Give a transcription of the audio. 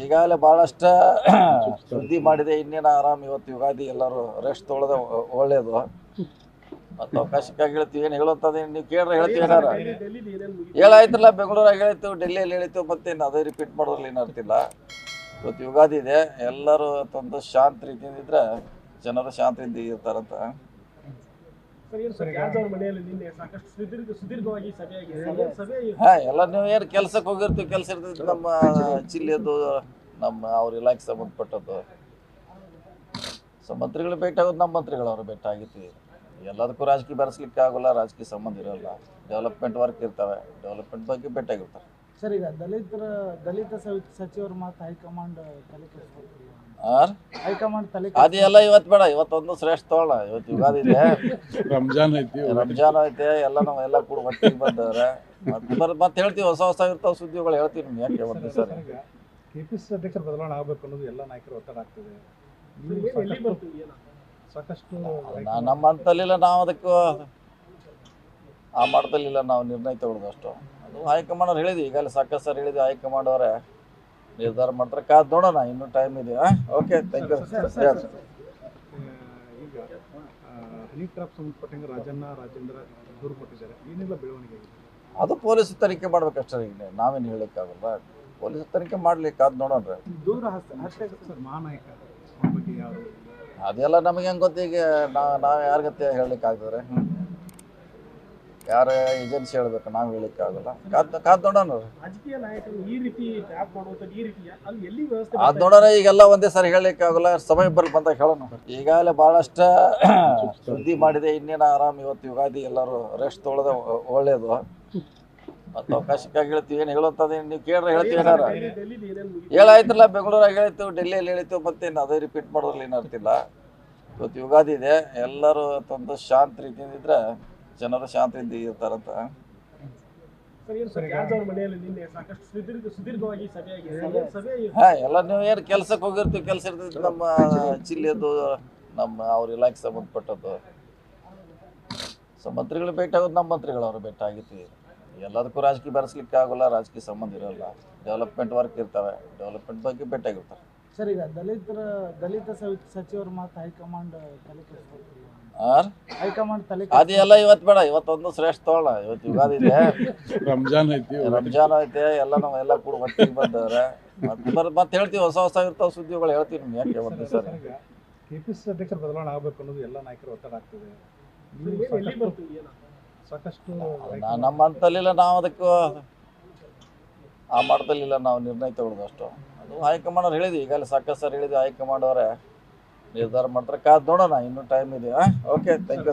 ಈಗಾಗಲೇ ಭಾಳಷ್ಟು ಸುದ್ದಿ ಮಾಡಿದೆ, ಇನ್ನೇನು ಆರಾಮ್ ಇವತ್ತು ಯುಗಾದಿ ಎಲ್ಲರೂ ರೆಸ್ಟ್ ತೊಳೆದ ಒಳ್ಳೇದು. ಮತ್ತು ಅವಕಾಶಕ್ಕಾಗಿ ಹೇಳ್ತೀವಿ, ಏನು ಹೇಳುತ್ತದೆ ನೀವು ಕೇಳ್ರೆ ಹೇಳ್ತೀವಿ ಏನಾರ? ಹೇಳಾಯ್ತಲ್ಲ ಬೆಂಗಳೂರಾಗ ಹೇಳಿತ್ತು, ಡೆಲ್ಲಿಯಲ್ಲಿ ಹೇಳಿತ್ತು ಮತ್ತೆ ಅದೇ ರಿಪೀಟ್ ಮಾಡೋದ್ರಲ್ಲಿ ಏನಾರ್ತಿಲ್ಲ ಇವತ್ತು ಯುಗಾದಿ ಇದೆ, ಎಲ್ಲರೂ ತಂದು ಶಾಂತ ರೀತಿಯಿಂದ ಇದ್ರೆ ಜನರು ಶಾಂತಿಯಿಂದ ಇರ್ತಾರಂತ. ಎಲ್ಲ ನೀವು ಏನು ಕೆಲ್ಸಕ್ಕೆ ಹೋಗಿರ್ತೀವಿ ಕೆಲಸ ಇರ್ತೈತಿ ನಮ್ಮ ಜಿಲ್ಲೆದು ನಮ್ಮ ಅವ್ರ ಇಲಾಖೆ ಸಂಬಂಧಪಟ್ಟದ್ದು. ಸೊ ಮಂತ್ರಿಗಳು ಭೇಟಿ ಆಗೋದು ನಮ್ಮ ಮಂತ್ರಿಗಳು ಅವ್ರು ಭೇಟಿ ಆಗಿರ್ತೀವಿ ಎಲ್ಲದಕ್ಕೂ ರಾಜಕೀಯ ಬೆರೆಸ್ಲಿಕ್ಕೆ ಆಗೋಲ್ಲ ರಾಜಕೀಯ ಸಂಬಂಧ ಇರೋಲ್ಲ. ಡೆವಲಪ್ಮೆಂಟ್ ವರ್ಕ್ ಇರ್ತವೆ ಡೆವಲಪ್ಮೆಂಟ್ ಬಗ್ಗೆ ಭೇಟಿ ಆಗಿರ್ತಾರೆ ಸರ್ ಈಗ ದಲಿತರ ದಲಿತ ಸಚಿವರ ಮಾತು ಹೈಕಮಾಂಡ್ ತಲೆ ಹೈಕಮಾಂಡ್ ತಲೆ ಅದು ಎಲ್ಲ ಇವತ್ತು ಬೇಡ ಇವತ್ತೊಂದು ಶ್ರೇಷ್ಠ ತಗೊಳ್ಳ ಇವತ್ತು ಯುಗಾದಿ ಇದೆ. ರಂಜಾನ್ ಐತಿ ರಂಜಾನ್ ಐತೆ ಎಲ್ಲ ನಾವು ಎಲ್ಲ ಕೂಡ ಒಟ್ಟಿಗೆ ಬಂದವ್ರೆ. ಮತ್ತೆ ಬರ್ ಮತ್ತೆ ಹೇಳ್ತೀವಿ ಹೊಸ ಹೊಸ ಇರ್ತಾವ ಸುದ್ದಿಗಳು ಹೇಳ್ತೀವಿ ನಿಮ್ಗೆ ಯಾಕೆ ಒಂದು ಸರ್ ಕೆಪಿಸಿ ಅಧ್ಯಕ್ಷರ ಬದಲಾವಣೆ ಆಗಬೇಕು ಅನ್ನೋದು ಎಲ್ಲ ನಾಯಕರ ಒತ್ತಡ ಆಗ್ತದೆ. ಸಾಕಷ್ಟು ನಾ- ನಮ್ಮ ಹಂತಲ್ಲಿಲ್ಲ ನಾವು ಅದಕ್ಕೂ ಆ ಮಟ್ಟದಲ್ಲಿಲ್ಲ ನಾವು ನಿರ್ಣಯ ತಗೊಳ್ಳೋದು ಅಷ್ಟು. ಅದು ಹೈಕಮಾಂಡ್ ಅವ್ರು ಹೇಳಿದ್ವಿ ಈಗಲೇ ಸಾಕಷ್ಟು ಸರ್ ಹೇಳಿದ್ವಿ ಹೈಕಮಾಂಡ್ ಅವರೇ ನಿರ್ಧಾರ ಮಾಡ್ತಾರೆ. ಕಾದ್ ನೋಡೋಣ ಇನ್ನೂ ಟೈಮ್ ಇದೆ ಓಕೆ ಥ್ಯಾಂಕ್ ಯು ಸರ್ ಅದು ಪೊಲೀಸ್ ತನಿಖೆ ಮಾಡ್ಬೇಕಷ್ಟೇ ಈಗ ನಾವೇನು ಹೇಳಕ್ಕಾಗಲ್ಲ. ಪೊಲೀಸ್ ತನಿಖೆ ಮಾಡ್ಲಿಕ್ಕೆ ಕಾದ್ ನೋಡೋಣ ಅದೆಲ್ಲ ನಮಗೆ ಹೆಂಗೆ ಗೊತ್ತೀಗ ನಾ ನಾವು ಯಾರ ಗತಿ ಹೇಳಲಿಕ್ಕೆ ಆಗ್ತದೆ ಯಾರ ಏಜೆನ್ಸಿ ಹೇಳ್ಬೇಕು ನಾವು ಹೇಳಕ್ ಆಗಲ್ಲ. ಕಾದ್ ನೋಡೋಣ ಕಾದ್ ನಾಯಕರು ಈ ರೀತಿ ಟ್ಯಾಪ್ ಮಾಡುವಂಥದ್ದು ಈ ರೀತಿ ಅಲ್ಲಿ ಎಲ್ಲಿ ವ್ಯವಸ್ಥೆ ಅದ್ ನೋಡೋಣ ಈಗೆಲ್ಲ ಒಂದೇ ಸರಿ ಹೇಳಲಿಕ್ಕೆ ಆಗಲ್ಲ ಸಮಯ ಬರ್ ಬಂದಾಗ ಹೇಳೋಣ. ಈಗಾಗಲೇ ಬಹಳಷ್ಟ ಸುದ್ದಿ ಮಾಡಿದೆ ಇನ್ನೇನು ಆರಾಮ್ ಇವತ್ತು ಯುಗಾದಿ ಎಲ್ಲರೂ ರೆಸ್ಟ್ ತೊಗೊಳೋದೆ ಒಳ್ಳೇದು. ಮತ್ತೆ ಅವಕಾಶಕ್ಕಾಗಿ ಹೇಳ್ತೀವಿ ಏನು ಹೇಳುತ್ತದೆ ನೀವು ಕೇಳ್ರೆ ಹೇಳ್ತೀವಿ ಏನಾರ. ಹೇಳಾಯ್ತಲ್ಲ ಬೆಂಗಳೂರಾಗ ಹೇಳಿತ್ತು ಡೆಲ್ಲಿಯಲ್ಲಿ ಹೇಳಿತ್ತು ಮತ್ತೇನು ಅದೇ ರಿಪೀಟ್ ಮಾಡೋದ್ರಲ್ಲಿ ಏನಾರ್ತಿಲ್ಲ ಇವತ್ತು ಯುಗಾದಿ ಇದೆ ಎಲ್ಲರೂ ತಂದು ಶಾಂತ ರೀತಿಯಿಂದ ಇದ್ರೆ ಜನರು ಶಾಂತಿಯಿಂದ ಇರ್ತಾರಂತ. ಸರ್ ಏನು ಸರ್ ಜಾರ್ಜ್ ನಿನ್ನೆ ಸಾಕಷ್ಟು ಸುದೀರ್ಘ ಸಭೆ ಆಗಿದೆ ಸಭೆ ಹಾ ಎಲ್ಲ ನೀವು ಏನು ಕೆಲ್ಸಕ್ಕೆ ಹೋಗಿರ್ತೀವಿ ಕೆಲಸ ಇರ್ತೈತಿ ನಮ್ಮ ಜಿಲ್ಲೆದು ನಮ್ಮ ಅವ್ರ ಇಲಾಖೆ ಸಂಬಂಧಪಟ್ಟದ್ದು. ಸೊ ಮಂತ್ರಿಗಳು ಭೇಟಿ ಆಗೋದು ನಮ್ಮ ಮಂತ್ರಿಗಳು ಅವ್ರು ಭೇಟಿ ಆಗಿರ್ತೀವಿ ಎಲ್ಲದಕ್ಕೂ ರಾಜಕೀಯ ಬೆರೆಸ್ಲಿಕ್ಕೆ ಆಗೋಲ್ಲ ರಾಜಕೀಯ ಸಂಬಂಧ ಇರೋಲ್ಲ. ಡೆವಲಪ್ಮೆಂಟ್ ವರ್ಕ್ ಇರ್ತವೆ ಡೆವಲಪ್ಮೆಂಟ್ ಬಗ್ಗೆ ಭೇಟಿ ಆಗಿರ್ತಾರೆ ಸರ್ ಈಗ ದಲಿತರ ದಲಿತ ಸವಿ- ಸಚಿವರ ಮಾತು ಹೈಕಮಾಂಡ್ ತಲೆ ಹೈಕಮಾಂಡ್ ತಲೆ ಅದು ಎಲ್ಲ ಇವತ್ತು ಬೇಡ ಇವತ್ತೊಂದು ಶ್ರೇಷ್ಠ ತೋಳ ಇವತ್ತು ಯುಗಾದಿ ಇದೆ. ರಂಜಾನ್ ಐತಿ ರಂಜಾನ್ ಐತೆ ಎಲ್ಲ ನಾವು ಎಲ್ಲ ಕೂಡ ಒಟ್ಟಿಗೆ ಬಂದವ್ರೆ. ಮತ್ತೆ ಮತ್ತೆ ಹೇಳ್ತೀವಿ ಹೊಸ ಹೊಸ ಇರ್ತಾವ ಸುದ್ದಿಗಳು ಹೇಳ್ತೀವಿ ನಿಮ್ಗೆ ಯಾಕೆ ಒಂದು ಸರ್? ಕೆಪಿಸಿಸಿ ಅಧ್ಯಕ್ಷರ ಬದಲಾವಣೆ ಆಗಬೇಕು ಅನ್ನೋದು ಎಲ್ಲ ನಾಯಕರ ಒತ್ತಡ ಆಗ್ತದೆ. ಸಾಕಷ್ಟು ನಾ- ನಮ್ಮ ಹಂತಲ್ಲಿಲ್ಲ ನಾವು ಅದಕ್ಕೂ ಆ ಮಟ್ಟದಲ್ಲಿಲ್ಲ ನಾವು ನಿರ್ಣಯ ತಗೊಳ್ಳೋದು ಅಷ್ಟು. ಅದು ಹೈಕಮಾಂಡ್ ಅವ್ರು ಹೇಳಿದ್ವಿ ಈಗಲೇ ಸಾಕಷ್ಟು ಸರ್ ಹೇಳಿದ್ವಿ ಹೈಕಮಾಂಡ್ ಅವರೇ ನಿರ್ಧಾರ ಮಾಡ್ತಾರೆ. ಕಾದ್ ನೋಡೋಣ, ಇನ್ನೂ ಟೈಮ್ ಇದೆ ಓಕೆ ಥ್ಯಾಂಕ್ ಯು